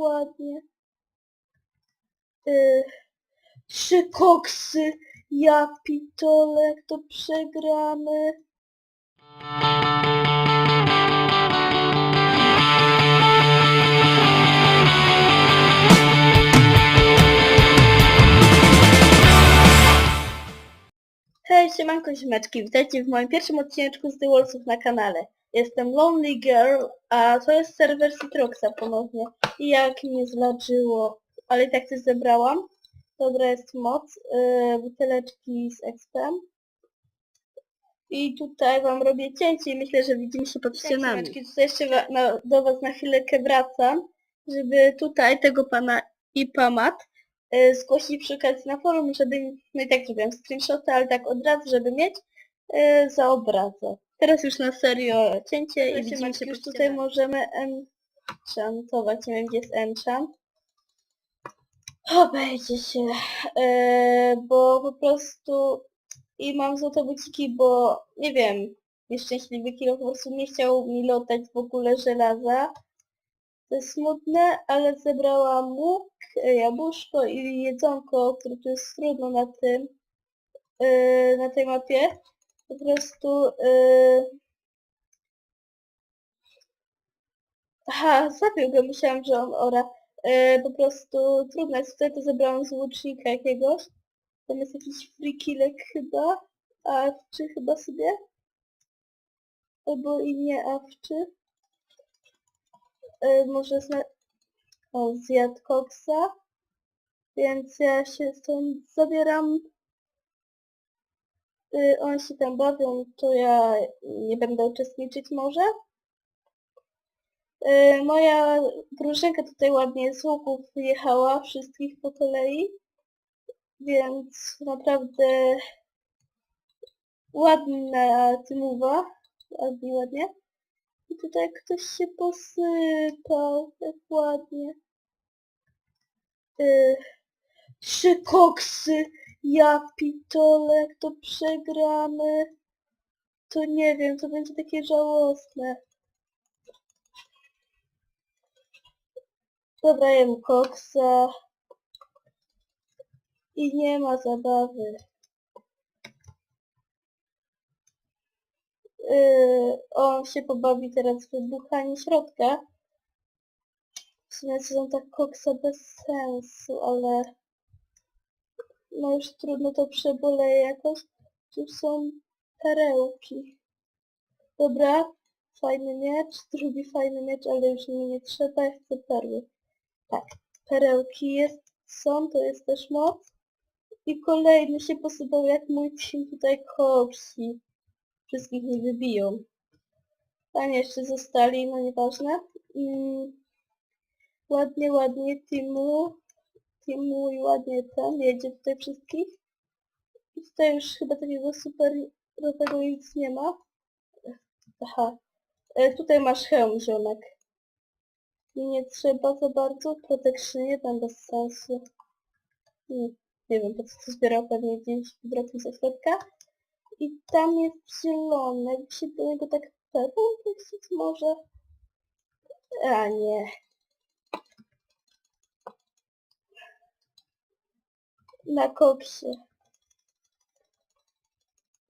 ładnie. Y, trzy koksy. Ja pitole, to przegramy. Hej, siemanko ziomeczki, witajcie w moim pierwszym odcineczku z The Wallsów na kanale. Jestem Lonely Girl, a to jest serwer Citroxa ponownie. I jak mnie zlaczyło, ale i tak coś zebrałam. Dobra jest moc, yy, buteleczki z expem. I tutaj wam robię cięcie i myślę, że widzimy się pod ścianami. Ziomeczki, tutaj jeszcze wa- na, do was na chwilkę wracam, żeby tutaj tego pana Ipamat y, zgłosić przy okazji na forum, żeby, no i tak zrobiłam screenshoty, ale tak od razu, żeby mieć y, za obrazę. Teraz już na serio cięcie i widzimy się już tutaj możemy enchantować, nie wiem gdzie jest enchant. Obejdzie się, y, bo po prostu i mam złote buciki, bo nie wiem, nieszczęśliwy kilo po prostu nie chciał mi lotać w ogóle żelaza. To jest smutne, ale zebrałam łuk, e, jabłuszko i jedzonko, które tu jest trudno na tym, e, na tej mapie. Po prostu... e, Aha, zabił go, myślałam, że on ora. E, Po prostu trudno jest tutaj, to zebrałam z łucznika jakiegoś. Tam jest jakiś frikilek chyba, awczy chyba sobie. Albo i nie awczy. E, może zna... O, zjadł koksa. Więc ja się stąd zabieram. Y, on się tam bawią, to ja nie będę uczestniczyć może. Y, moja drużynka tutaj ładnie z łuków wyjechała, wszystkich po kolei. Więc naprawdę ładna tymowa. Ładnie, ładnie. I tutaj ktoś się posypał, jak ładnie. Yy, trzy koksy, ja pitole, jak to przegramy. To nie wiem, to będzie takie żałosne. Dobra, jem koksa. I nie ma zabawy. Yy, on się pobawi teraz w wybuchanie środka. W sumie są tak koksa bez sensu, ale no już trudno to przeboleje jakoś. Tu są perełki. Dobra, fajny miecz, drugi fajny miecz, ale już mi nie trzeba, ja chcę perły. Tak, perełki jest, są, to jest też moc. I kolejny się posypał jak mój team tutaj koksi wszystkich nie wybiją. Tam jeszcze zostali, no nieważne. Mm, ładnie, ładnie Timu. Timu i ładnie ten jedzie tutaj wszystkich. I tutaj już chyba takiego super tego nic nie ma. Aha. E, tutaj masz hełm, ziomek. I nie trzeba za bardzo. Protection 1 bez sensu. Hmm, nie wiem po co to zbierał, pewnie gdzieś wydropił ze środka. I tam jest zielony, jakby się do niego tak pewnie może. A nie. Na koksie.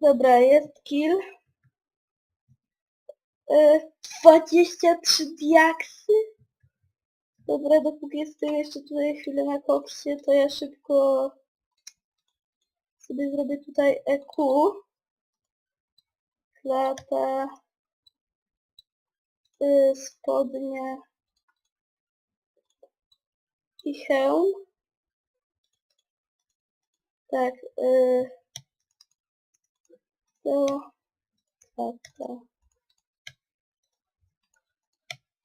Dobra, jest kill. E, 23 diaksy. Dobra, dopóki jestem jeszcze tutaj chwilę na koksie, to ja szybko sobie zrobię tutaj EQ. Klata. Y, spodnie. I hełm. Tak. Y, to. Tak, tak.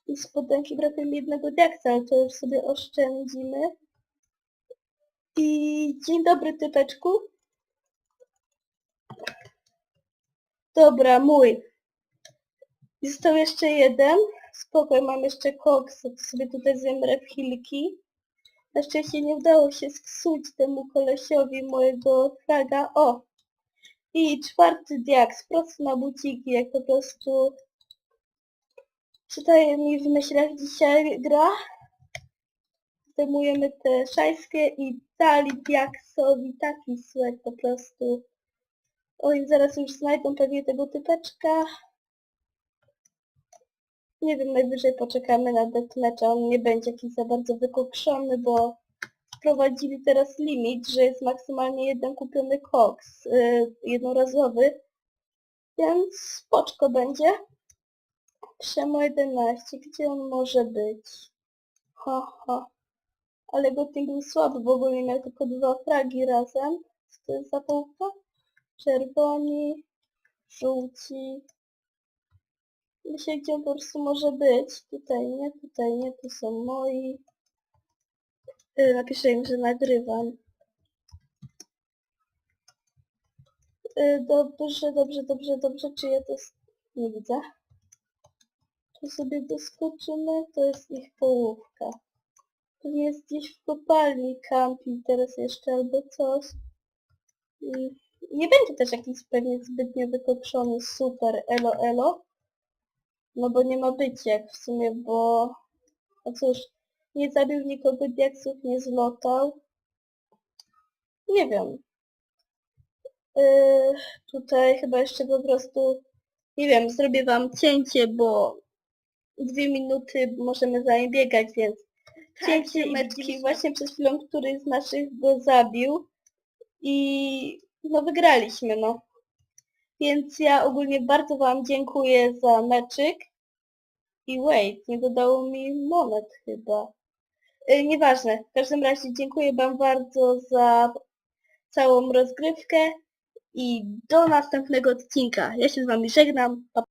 I spodenki brakuje mi jednego diaksa, ale to już sobie oszczędzimy. I dzień dobry typeczku. Dobra, mój. Został jeszcze jeden. Spokoj, mam jeszcze koksa, to sobie tutaj zjem repchilki. Na szczęście nie udało się zsuć temu kolesiowi mojego fraga. O! I czwarty diaks, prosto na buciki, jak po prostu... Czytaj mi w myślach dzisiaj gra. zdejmujemy te szajskie i dali Diaksowi taki słek po prostu. Oj, zaraz już znajdą pewnie tego typeczka. Nie wiem, najwyżej poczekamy na deathmatcha, on nie będzie jakiś za bardzo wykokszony, bo wprowadzili teraz limit, że jest maksymalnie jeden kupiony koks, yy, jednorazowy, więc spoczko będzie. Przemo 11, gdzie on może być? Ho, ho. Ale Gotting był słaby, bo ogólnie miał tylko dwa fragi razem. Co to jest za połówka? Czerwoni, żółci. Myślę, gdzie on po prostu może być. Tutaj nie, tutaj nie, tu są moi. Yy, Napiszę im, że nagrywam. Yy, Dobrze, dobrze, dobrze, dobrze. Czy ja to... Nie widzę. Tu sobie doskoczymy, to jest ich połówka. Pewnie jest gdzieś w kopalni kampi teraz jeszcze albo coś. Nie będzie też jakiś pewnie zbytnio wykoprzony super elo elo. No bo nie ma być jak w sumie, bo... No cóż, nie zabił nikogo diaksów, nie zlotał. Nie wiem. Yy, tutaj chyba jeszcze po prostu... Nie wiem, zrobię wam cięcie, bo dwie minuty możemy za nie biegać, więc cięcie i właśnie przed chwilą, który z naszych go zabił i no wygraliśmy, no. Więc ja ogólnie bardzo wam dziękuję za meczyk i wait, nie dodało mi monet chyba. Yy, nieważne, w każdym razie dziękuję wam bardzo za całą rozgrywkę i do następnego odcinka. Ja się z wami żegnam, pa.